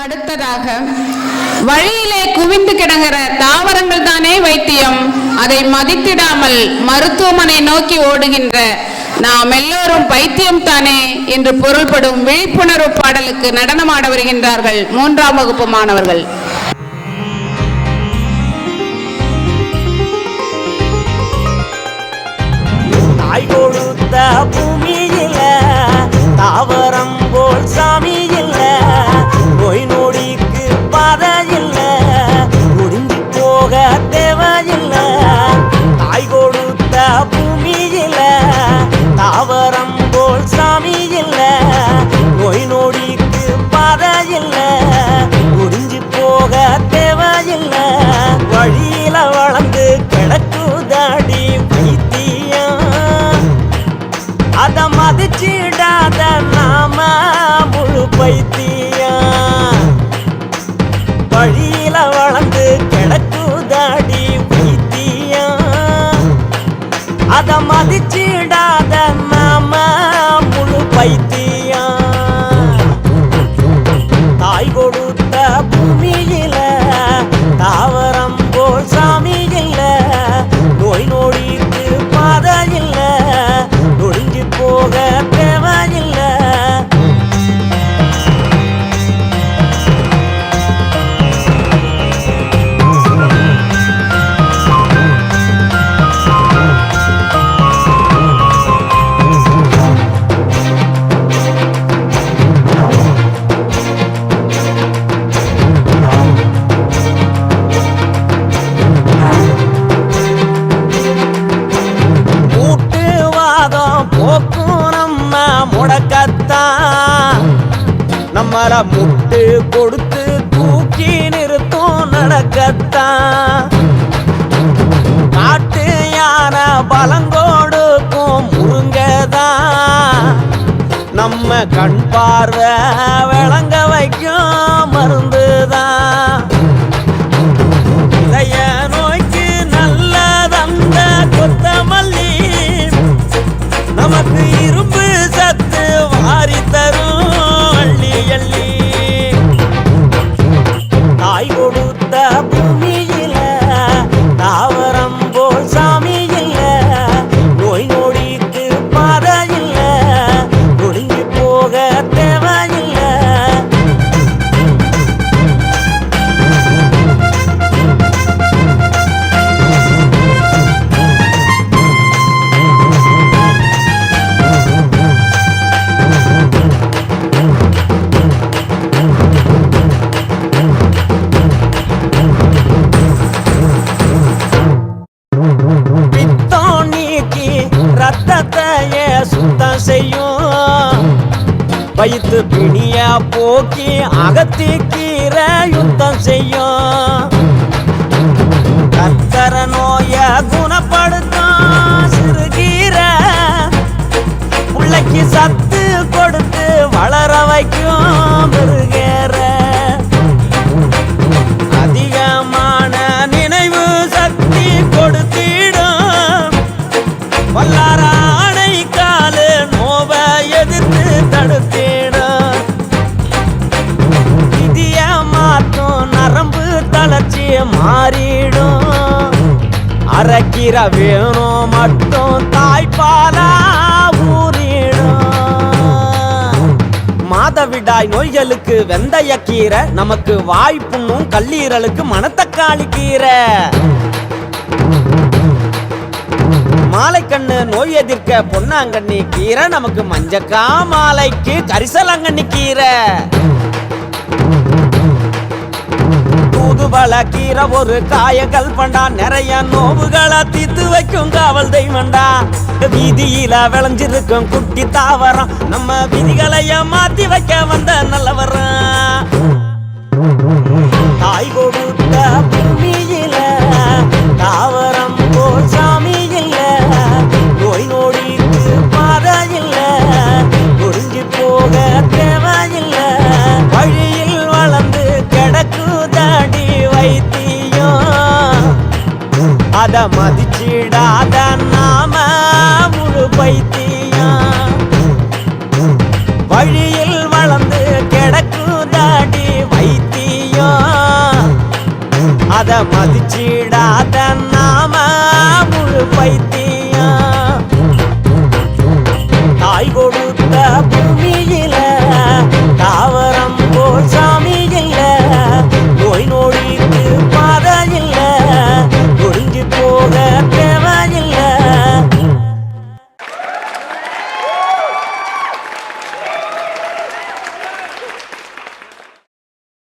அடுத்ததாக வழியிலே குவிந்து கிடங்கிற தாவரங்கள் தானே வைத்தியம். அதை மதித்திடாமல் மருத்துவமனை நோக்கி ஓடுகின்ற நாம் எல்லோரும் பைத்தியம் தானே என்று பொருள்படும் விழிப்புணர்வு பாடலுக்கு நடனமாட வருகின்றார்கள் மூன்றாம் வகுப்பு மாணவர்கள். தாய் கொடுத்த அத நம்மள முட்டு கொடுத்து தூக்கி நிறுத்தும் நடக்கத்தான். காட்டு யானை பலங்கோடுக்கும் முருங்கதான். நம்ம கண் பார்வை விளங்க வைக்கும் மருந்து செய்யும். வயிற்று பிணிய போக்கி அகத்தி கீரை யுத்தம் செய்யும். கத்தர நோய குணப்படுத்தும் சிறுகீரை பிள்ளைக்கு சத்து கொடுத்து வளர வைக்கும். மாறிடும். அரைக்கிற வேணும் மட்டும் தாய்ப்பாலா ஊறிடும். மாதவிடாய் நோய்களுக்கு வெந்தய கீரை நமக்கு வாய்ப்புண்ணும் கல்லீரலுக்கு மணத்தக்காளி கீரை. மாலைக்கண்ணு நோய் எதிர்க்க பொன்னாங்கண்ணி கீரை நமக்கு மஞ்சக்கா மாலைக்கு கரிசலாங்கண்ணி கீரை. அன்பு வளர்க்கிற ஒரு காயங்கள் பண்டா. நிறைய நோவுகளை தீத்து வைக்கும் காவல் தெய்வண்டா. வீதியில விளைஞ்சிருக்கும் குட்டி தாவரம். நம்ம விதிகளைய மாத்தி வைக்க வந்த நல்ல மதிக்காத மதிச்சிடாத நாம முழு பைத்தியம். வழியில் வளர்ந்து கிடக்குதாடி வைத்தியம். அத மதிச்சிடாத நாம முழு பைத்தியம்.